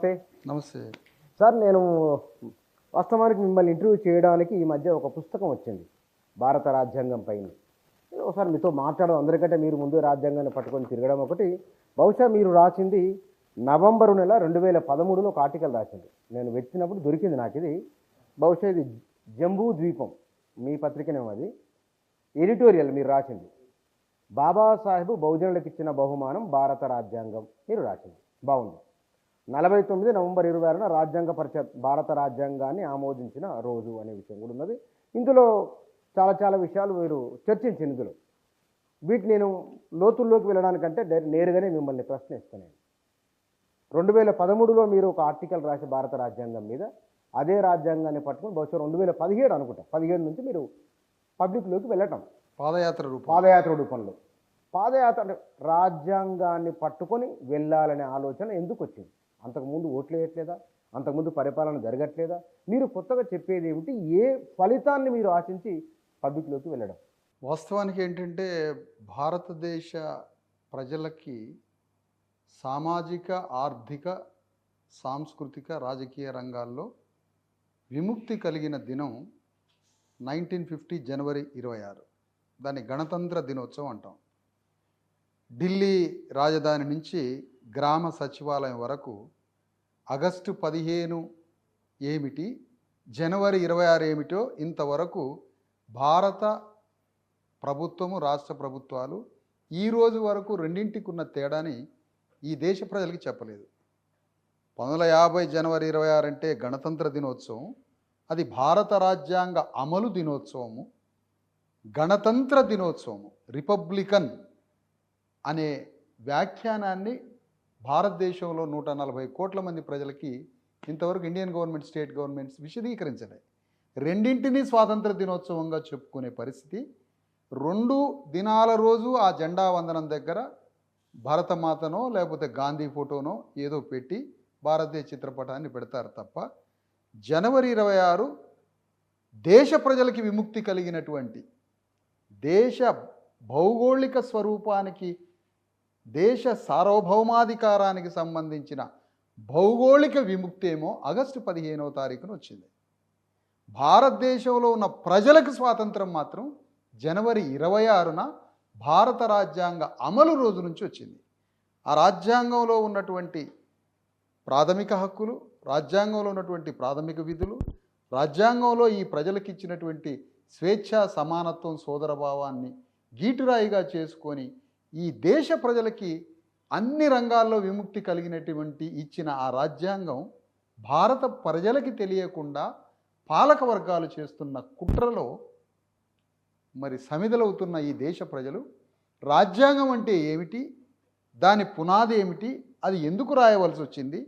నమస్తే. నమస్తే. సార్ నేను వాస్తవానికి మిమ్మల్ని ఇంటర్వ్యూ చేయడానికి ఈ మధ్య ఒక పుస్తకం వచ్చింది భారత రాజ్యాంగం పైన. ఒకసారి మీతో మాట్లాడడం అందరికంటే మీరు ముందు రాజ్యాంగాన్ని పట్టుకొని తిరగడం ఒకటి. బహుశా మీరు రాసింది నవంబరు నెల రెండు వేల పదమూడులో ఒక ఆర్టికల్ రాసింది. నేను వెతికినప్పుడు దొరికింది నాకు ఇది. బహుశా ఇది జంబూ ద్వీపం. మీ పత్రికనేమో అది. ఎడిటోరియల్ మీరు రాసింది. బాబాసాహెబ్ బహుజనులకు ఇచ్చిన బహుమానం భారత రాజ్యాంగం. మీరు రాసింది. బాగుంది. నలభై తొమ్మిది నవంబర్ ఇరవై ఆరున రాజ్యాంగ పరిషత్ భారత రాజ్యాంగాన్ని ఆమోదించిన రోజు అనే విషయం కూడా ఉన్నది. ఇందులో చాలా చాలా విషయాలు మీరు చర్చించింది ఇందులో. వీటిని నేను లోతుల్లోకి వెళ్ళడానికంటే నేరుగానే మిమ్మల్ని ప్రశ్నిస్తాను నేను. రెండు వేల పదమూడులో మీరు ఒక ఆర్టికల్ రాసి భారత రాజ్యాంగం మీద అదే రాజ్యాంగాన్ని పట్టుకొని బహుశా రెండు వేల పదిహేడు అనుకుంటా. పదిహేడు నుంచి మీరు పబ్లిక్లోకి వెళ్ళటం. పాదయాత్ర రూపం పాదయాత్ర రూపంలో. పాదయాత్ర రాజ్యాంగాన్ని పట్టుకొని వెళ్ళాలనే ఆలోచన ఎందుకు వచ్చింది? అంతకుముందు ఓట్లు వేయట్లేదా? అంతకుముందు పరిపాలన జరగట్లేదా? మీరు కొత్తగా చెప్పేది ఏమిటి? ఏ ఫలితాన్ని మీరు ఆశించి పబ్లిక్లోకి వెళ్ళడం? వాస్తవానికి ఏంటంటే భారతదేశ ప్రజలకి సామాజిక ఆర్థిక సాంస్కృతిక రాజకీయ రంగాల్లో విముక్తి కలిగిన దినం నైన్టీన్ ఫిఫ్టీ జనవరి ఇరవై ఆరు. దాన్ని గణతంత్ర దినోత్సవం అంటాం. ఢిల్లీ రాజధాని నుంచి గ్రామ సచివాలయం వరకు ఆగస్టు పదిహేను ఏమిటి జనవరి ఇరవై ఆరు ఏమిటో ఇంతవరకు భారత ప్రభుత్వము రాష్ట్ర ప్రభుత్వాలు ఈ రోజు వరకు రెండింటికి ఉన్న తేడాని ఈ దేశ ప్రజలకి చెప్పలేదు. పంతొమ్మిది వందల యాభై జనవరి ఇరవై ఆరు అంటే గణతంత్ర దినోత్సవం అది భారత రాజ్యాంగ అమలు దినోత్సవము గణతంత్ర దినోత్సవము రిపబ్లికన్ అనే వ్యాఖ్యానాన్ని భారతదేశంలో నూట నలభై కోట్ల మంది ప్రజలకి ఇంతవరకు ఇండియన్ గవర్నమెంట్ స్టేట్ గవర్నమెంట్స్ విశదీకరించలేదు. రెండింటినీ స్వాతంత్ర దినోత్సవంగా చెప్పుకునే పరిస్థితి రెండు దినాల రోజు ఆ జెండా వందనం దగ్గర భరతమాతనో లేకపోతే గాంధీ ఫోటోనో ఏదో పెట్టి భారతదేశ చిత్రపటాన్ని పెడతారు తప్ప జనవరి ఇరవై ఆరు దేశ ప్రజలకి విముక్తి కలిగినటువంటి దేశ భౌగోళిక స్వరూపానికి దేశ సార్వభౌమాధికారానికి సంబంధించిన భౌగోళిక విముక్తి ఏమో ఆగస్టు పదిహేనవ తారీఖున వచ్చింది. భారతదేశంలో ఉన్న ప్రజలకు స్వాతంత్రం మాత్రం జనవరి ఇరవై ఆరున భారత రాజ్యాంగ అమలు రోజు నుంచి వచ్చింది. ఆ రాజ్యాంగంలో ఉన్నటువంటి ప్రాథమిక హక్కులు రాజ్యాంగంలో ఉన్నటువంటి ప్రాథమిక విధులు రాజ్యాంగంలో ఈ ప్రజలకు ఇచ్చినటువంటి స్వేచ్ఛ సమానత్వం సోదరభావాన్ని గీటురాయిగా చేసుకొని ఈ దేశ ప్రజలకి అన్ని రంగాల్లో విముక్తి కలిగినటువంటి ఇచ్చిన ఆ రాజ్యాంగం భారత ప్రజలకి తెలియకుండా పాలక వర్గాలు చేస్తున్న కుట్రలో మరి సమిదలవుతున్న ఈ దేశ ప్రజలు రాజ్యాంగం అంటే ఏమిటి? దాని పునాది ఏమిటి? అది ఎందుకు రాయవలసి వచ్చింది?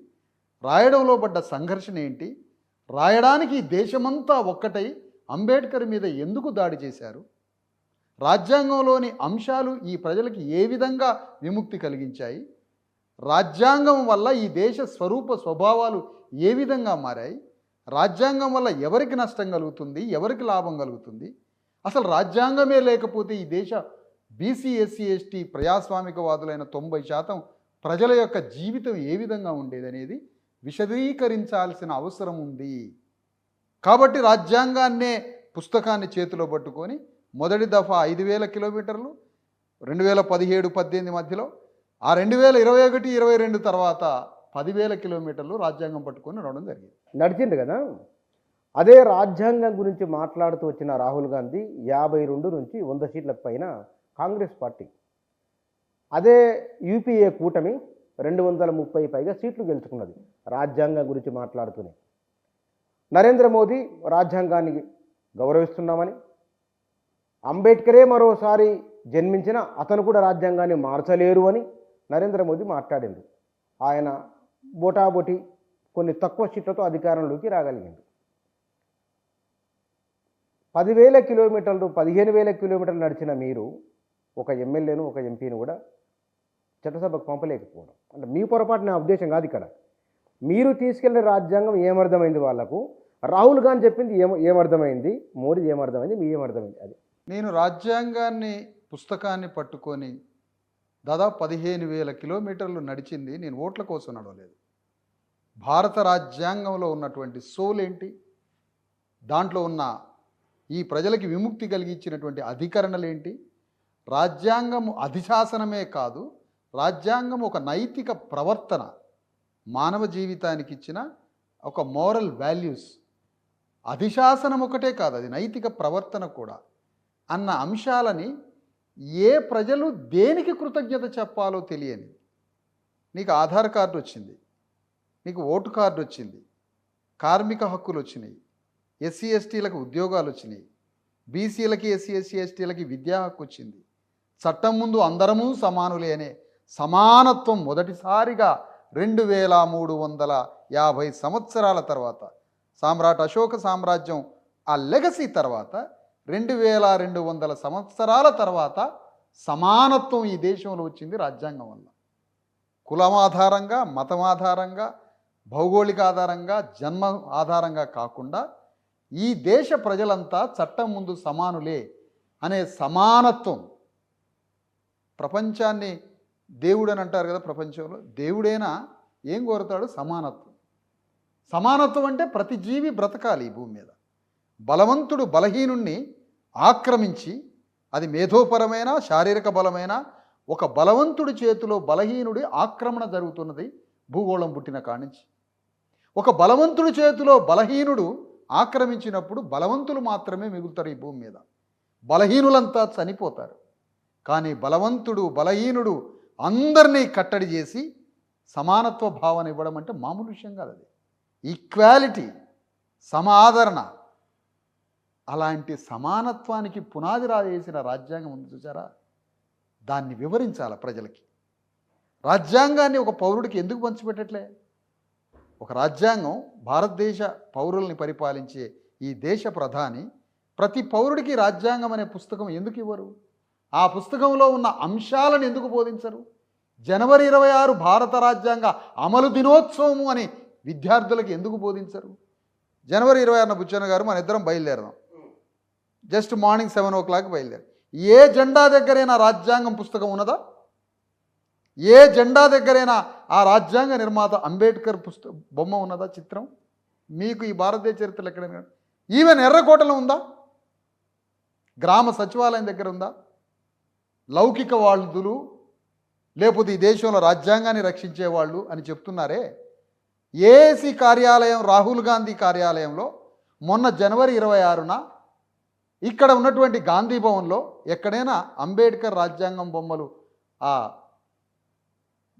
రాయడంలో పడ్డ సంఘర్షణ ఏంటి? రాయడానికి దేశమంతా ఒక్కటై అంబేద్కర్ మీద ఎందుకు దాడి చేశారు? రాజ్యాంగంలోని అంశాలు ఈ ప్రజలకి ఏ విధంగా విముక్తి కలిగించాయి? రాజ్యాంగం వల్ల ఈ దేశ స్వరూప స్వభావాలు ఏ విధంగా మారాయి? రాజ్యాంగం వల్ల ఎవరికి నష్టం కలుగుతుంది? ఎవరికి లాభం కలుగుతుంది? అసలు రాజ్యాంగమే లేకపోతే ఈ దేశ బీసీ ఎస్సీ ఎస్టీ ప్రజాస్వామికవాదులైన తొంభై శాతం ప్రజల యొక్క జీవితం ఏ విధంగా ఉండేదనేది విశదీకరించాల్సిన అవసరం ఉంది. కాబట్టి రాజ్యాంగాన్నే పుస్తకాన్ని చేతిలో పట్టుకొని మొదటి దఫా ఐదు వేల కిలోమీటర్లు రెండు వేల పదిహేడు పద్దెనిమిది మధ్యలో ఆ రెండు వేల ఇరవై ఒకటి ఇరవై రెండు తర్వాత పదివేల కిలోమీటర్లు రాజ్యాంగం పట్టుకొని రావడం జరిగింది. నడిచింది కదా? అదే రాజ్యాంగం గురించి మాట్లాడుతూ వచ్చిన రాహుల్ గాంధీ యాభై రెండు నుంచి వంద సీట్ల పైన కాంగ్రెస్ పార్టీ. అదే యూపీఏ కూటమి రెండు వందల ముప్పై పైగా సీట్లు గెలుచుకున్నది రాజ్యాంగం గురించి మాట్లాడుతూనే. నరేంద్ర మోదీ రాజ్యాంగాన్ని గౌరవిస్తున్నామని అంబేద్కరే మరోసారి జన్మించిన అతను కూడా రాజ్యాంగాన్ని మార్చలేరు అని నరేంద్ర మోదీ మాట్లాడింది ఆయన బోటాబోటి కొన్ని తక్కువ సీట్లతో అధికారంలోకి రాగలిగింది పదివేల కిలోమీటర్లు పదిహేను వేల కిలోమీటర్లు నడిచిన మీరు ఒక ఎమ్మెల్యేను ఒక ఎంపీని కూడా చట్టసభకు పంపలేకపోవడం. అంటే మీ పొరపాటు నా ఉద్దేశం కాదు ఇక్కడ. మీరు తీసుకెళ్ళిన రాజ్యాంగం ఏమర్థమైంది వాళ్ళకు? రాహుల్ గాంధీ చెప్పింది ఏమ ఏమర్థమైంది? మోడీ ఏమర్థమైంది? మీ ఏమర్థమైంది? అది. నేను రాజ్యాంగాన్ని పుస్తకాన్ని పట్టుకొని దాదాపు పదిహేను వేల కిలోమీటర్లు నడిచింది నేను ఓట్ల కోసం నడవలేదు. భారత రాజ్యాంగంలో ఉన్నటువంటి సోల్ ఏంటి? దాంట్లో ఉన్న ఈ ప్రజలకి విముక్తి కలిగించినటువంటి అధికరణలేంటి రాజ్యాంగము అధిశాసనమే కాదు రాజ్యాంగం ఒక నైతిక ప్రవర్తన మానవ జీవితానికి ఇచ్చిన ఒక మోరల్ వాల్యూస్. అధిశాసనం ఒకటే కాదు అది నైతిక ప్రవర్తన కూడా. అన్న అంశాలని ఏ ప్రజలు దేనికి కృతజ్ఞత చెప్పాలో తెలియని నీకు ఆధార్ కార్డు వచ్చింది నీకు ఓటు కార్డు వచ్చింది కార్మిక హక్కులు వచ్చినాయి ఎస్సీ ఎస్టీలకు ఉద్యోగాలు వచ్చినాయి బీసీలకి ఎస్సీ ఎస్సీ ఎస్టీలకి విద్యా హక్కు వచ్చింది. చట్టం ముందు అందరము సమానులే అనే సమానత్వం మొదటిసారిగా రెండు వేల మూడు వందల యాభై సంవత్సరాల తర్వాత సామ్రాట్ అశోక సామ్రాజ్యం ఆ లెగసీ తర్వాత రెండు వేల రెండు వందల సంవత్సరాల తర్వాత సమానత్వం ఈ దేశంలో వచ్చింది రాజ్యాంగం వల్ల. కులం ఆధారంగా మతం ఆధారంగా భౌగోళిక ఆధారంగా జన్మ ఆధారంగా కాకుండా ఈ దేశ ప్రజలంతా చట్టం ముందు సమానులే అనే సమానత్వం ప్రపంచాన్ని దేవుడు అని అంటారు కదా ప్రపంచంలో. దేవుడైనా ఏం కోరుతాడు? సమానత్వం. సమానత్వం అంటే ప్రతి జీవి బ్రతకాలి ఈ భూమి మీద. బలవంతుడు బలహీనుణ్ణి ఆక్రమించి అది మేధోపరమైన శారీరక బలమైన ఒక బలవంతుడి చేతిలో బలహీనుడి ఆక్రమణ జరుగుతున్నది భూగోళం పుట్టిన కానించి ఒక బలవంతుడి చేతిలో బలహీనుడు ఆక్రమించినప్పుడు బలవంతులు మాత్రమే మిగులుతారు ఈ భూమి మీద. బలహీనులంతా చనిపోతారు. కానీ బలవంతుడు బలహీనుడు అందరినీ కట్టడి చేసి సమానత్వ భావన ఇవ్వడం అంటే మామూలు విషయం కాదు అది ఈక్వాలిటీ సమాదరణ అలాంటి సమానత్వానికి పునాది రాజేసిన రాజ్యాంగం ఉంది చూసారా? దాన్ని వివరించాలి ప్రజలకి. రాజ్యాంగాన్ని ఒక పౌరుడికి ఎందుకు పంచిపెట్టట్లే? ఒక రాజ్యాంగం భారతదేశ పౌరుల్ని పరిపాలించే ఈ దేశ ప్రధాని ప్రతి పౌరుడికి రాజ్యాంగం అనే పుస్తకం ఎందుకు ఇవ్వరు? ఆ పుస్తకంలో ఉన్న అంశాలను ఎందుకు బోధించరు? జనవరి ఇరవై ఆరు భారత రాజ్యాంగ అమలు దినోత్సవము అని విద్యార్థులకు ఎందుకు బోధించరు? జనవరి ఇరవై ఆరున బుచ్చన్న గారు మన ఇద్దరం బయలుదేరదాం. Just morning seven o'clock బయలుదేరి. ఏ జెండా దగ్గరైనా రాజ్యాంగం పుస్తకం ఉన్నదా? ఏ జెండా దగ్గరైనా ఆ రాజ్యాంగ నిర్మాత అంబేద్కర్ పుస్త బొమ్మ ఉన్నదా చిత్రం? మీకు ఈ భారతదేశ చరిత్రలు ఎక్కడైనా ఈవెన్ ఎర్రకోటలో ఉందా? గ్రామ సచివాలయం దగ్గర ఉందా? లౌకిక వాళ్ళుదులు లేకపోతే ఈ దేశంలో రాజ్యాంగాన్ని రక్షించే వాళ్ళు అని చెప్తున్నారే? ఏసీ కార్యాలయం రాహుల్ గాంధీ కార్యాలయంలో మొన్న జనవరి ఇరవై ఆరున ఇక్కడ ఉన్నటువంటి గాంధీ భవన్లో ఎక్కడైనా అంబేద్కర్ రాజ్యాంగం బొమ్మలు ఆ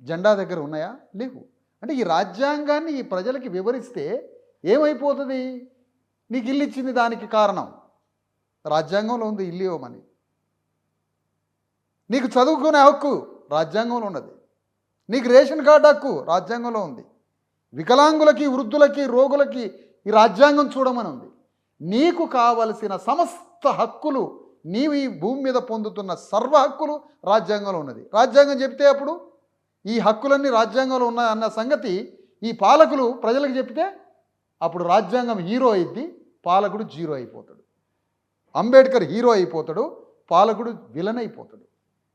జెండా దగ్గర ఉన్నాయా? లేవు. అంటే ఈ రాజ్యాంగాన్ని ఈ ప్రజలకి వివరిస్తే ఏమైపోతుంది? నీకు ఇల్లు ఇచ్చింది దానికి కారణం? రాజ్యాంగంలో ఉంది ఇల్లు ఇవ్వమని. నీకు చదువుకునే హక్కు రాజ్యాంగంలో ఉన్నది. నీకు రేషన్ కార్డు హక్కు రాజ్యాంగంలో ఉంది. వికలాంగులకి వృద్ధులకి రోగులకి ఈ రాజ్యాంగం చూడమని ఉంది. నీకు కావలసిన సమస్త హక్కులు నీవు ఈ భూమి మీద పొందుతున్న సర్వ హక్కులు రాజ్యాంగంలో ఉన్నది. రాజ్యాంగం చెప్తే అప్పుడు ఈ హక్కులన్నీ రాజ్యాంగంలో ఉన్నాయి అన్న సంగతి ఈ పాలకులు ప్రజలకు చెప్తే అప్పుడు రాజ్యాంగం హీరో అయింది పాలకుడు జీరో అయిపోతాడు. అంబేద్కర్ హీరో అయిపోతాడు పాలకుడు విలన్ అయిపోతాడు.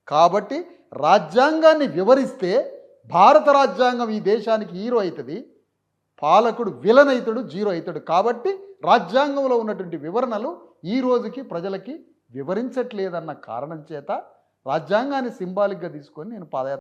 కాబట్టి రాజ్యాంగాన్ని వివరిస్తే భారత రాజ్యాంగం ఈ దేశానికి హీరో అవుతుంది పాలకుడు విలన్ అవుతాడు జీరో అవుతాడు కాబట్టి రాజ్యాంగంలో ఉన్నటువంటి వివరణలు ఈ రోజుకి ప్రజలకి వివరించట్లేదన్న కారణం చేత రాజ్యాంగాన్ని సింబాలిక్గా తీసుకొని నేను పాదయాత్ర